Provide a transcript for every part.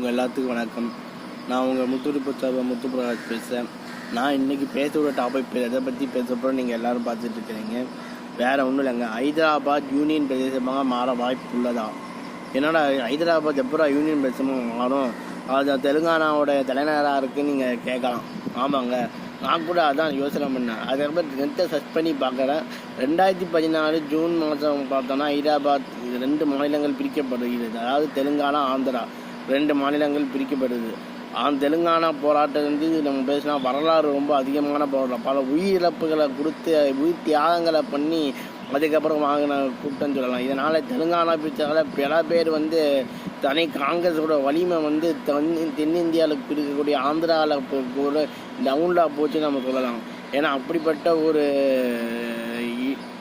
உங்கள் எல்லாத்துக்கும் வணக்கம். நான் உங்கள் முத்துருப்பு சார்பா முத்து பிரகாஷ் பேசுகிறேன் நான் இன்றைக்கி பேசுகிற டாபிக் எதை பற்றி பேசப்போ நீங்கள் எல்லோரும் பார்த்துட்டு இருக்கிறீங்க. வேறு ஒன்றும் இல்லைங்க. ஹைதராபாத் யூனியன் பிரதேசமாக மாற வாய்ப்பு உள்ளதா? என்னடா ஹைதராபாத் எப்போ யூனியன் பிரதேசமாக மாறும்? அது தெலுங்கானாவோட தலைநகராக இருக்குன்னு நீங்கள் கேட்கலாம். ஆமாங்க. நான் கூட அதான் யோசனை பண்ணேன். அதுக்கப்புறம் நெட்டை சர்ச் பண்ணி பார்க்குறேன். ரெண்டாயிரத்தி பதினாலு ஜூன் மாதம் பார்த்தோன்னா ஹைதராபாத் இது ரெண்டு மாநிலங்கள் பிரிக்கப்படுகிறது. அதாவது தெலுங்கானா ஆந்திரா. ரெண்டு மாநிலங்கள் பிரிக்கப்படுது. ஆனால் தெலுங்கானா போராட்டம் வந்து நம்ம பேசினா வரலாறு ரொம்ப அதிகமான போராட்டம். பல உயிரிழப்புகளை கொடுத்து உயிர் தியாகங்களை பண்ணி அதுக்கப்புறம் வாங்கின கூட்டம் சொல்லலாம். இதனால் தெலுங்கானா பிரிச்சதால பல பேர் வந்து தனி காங்கிரஸோட வலிமை வந்து தென் தென்னிந்தியாவில் இருக்கக்கூடிய ஆந்திராவில் கூட டவுனில் போச்சு நம்ம சொல்லலாம். ஏன்னா அப்படிப்பட்ட ஒரு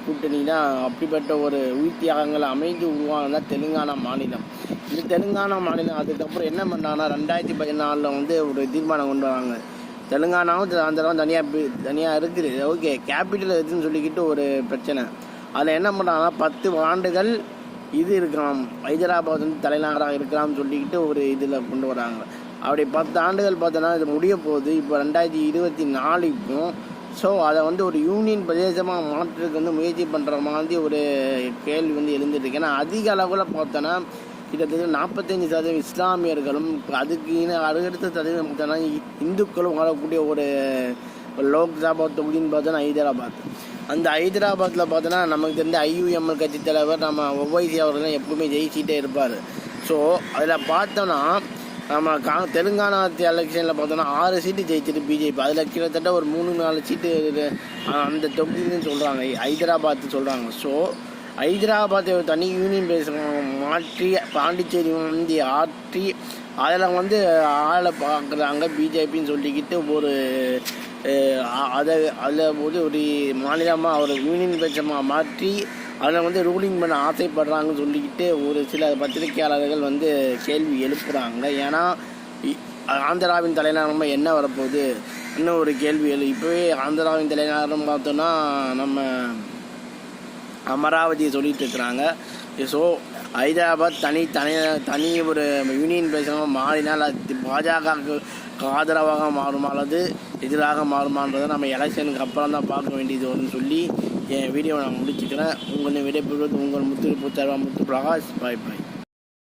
கூட்டணி தான் அப்படிப்பட்ட ஒரு உயிர் தியாகங்களை அமைந்து உருவானதான் தெலுங்கானா மாநிலம். இது தெலுங்கானா மாநிலம். அதுக்கப்புறம் என்ன பண்ணாங்கன்னா ரெண்டாயிரத்தி பதினாலில் வந்து ஒரு தீர்மானம் கொண்டு வராங்க. தெலுங்கானாவும் ஆந்திராவும் தனியாக தனியாக இருக்குது. ஓகே கேபிட்டல் இருக்குதுன்னு சொல்லிக்கிட்டு ஒரு பிரச்சனை. அதில் என்ன பண்ணுறாங்கன்னா பத்து ஆண்டுகள் இது இருக்கலாம். ஹைதராபாத் வந்து தலைநகராக இருக்கலாம்னு சொல்லிக்கிட்டு ஒரு இதில் கொண்டு வராங்க. அப்படி பத்து ஆண்டுகள் பார்த்தோன்னா இது முடிய போகுது. இப்போ ரெண்டாயிரத்தி இருபத்தி நாலுக்கும் ஸோ அதை வந்து ஒரு யூனியன் பிரதேசமாக மாற்றுறதுக்கு வந்து முயற்சி பண்ணுற மாதிரி ஒரு கேள்வி வந்து எழுந்துட்டு இருக்கு. ஏன்னா அதிக அளவில் பார்த்தோன்னா கிட்டத்தட்ட நாற்பத்தஞ்சு சதவீதம் இஸ்லாமியர்களும் அதுக்கு இன- அடுத்தடுத்த சதவீதம் பார்த்தோன்னா இந்துக்களும் வாழக்கூடிய ஒரு ஒரு லோக்சபா தொகுதின்னு பார்த்தோன்னா ஹைதராபாத். அந்த ஹைதராபாத்தில் பார்த்தோன்னா நமக்கு தெரிஞ்ச ஐயுஎம்எல் கட்சி தலைவர் நம்ம ஒவைசி அவர்கள் எப்பவுமே ஜெயிச்சிட்டே இருப்பார். ஸோ அதில் பார்த்தோன்னா நம்ம கா தெலுங்கானா எலெக்ஷனில் பார்த்தோன்னா ஆறு சீட்டு ஜெயிச்சிட்டு பிஜேபி. அதில் கிட்டத்தட்ட ஒரு மூணு நாலு சீட்டு அந்த தொகுதின்னு சொல்கிறாங்க ஹைதராபாத் சொல்கிறாங்க ஸோ ஹைதராபாத்தை ஒரு தனி யூனியன் பிரதேசமாக மாற்றி பாண்டிச்சேரி வந்து ஆற்றி அதில் வந்து ஆளை பார்க்குறாங்க பிஜேபின்னு சொல்லிக்கிட்டு ஒரு அதை அதில் வந்து ஒரு மாநிலமாக ஒரு யூனியன் பிரதேசமாக மாற்றி அதில் வந்து ரூலிங் பண்ண ஆசைப்படுறாங்கன்னு சொல்லிக்கிட்டு ஒரு சில பத்திரிகையாளர்கள் வந்து கேள்வி எழுப்புறாங்க. ஏன்னா இ- ஆந்திராவின் தலைநகரமாக என்ன வரப்போகுது? இன்னும் ஒரு கேள்வி எழு இப்போவே ஆந்திராவின் தலைநகரம் பார்த்தோன்னா நம்ம அமராவதியை சொல்லிட்டு இருக்கிறாங்க. ஸோ ஹைதராபாத் தனி தனி தனி ஒரு யூனியன் பிரதேசமாக மாறினால் அது பாஜகவுக்கு ஆதரவாக மாறுமா அல்லது எதிராக மாறுமான்றதை நம்ம எலெக்ஷனுக்கு அப்புறம் தான் பார்க்க வேண்டியது வரும்னு சொல்லி என் வீடியோவை நான் முடிச்சுக்கிறேன். உங்களை விடைபெறுவது உங்கள் முத்து புத்தர்வா முத்து பிரகாஷ் பாய் பாய்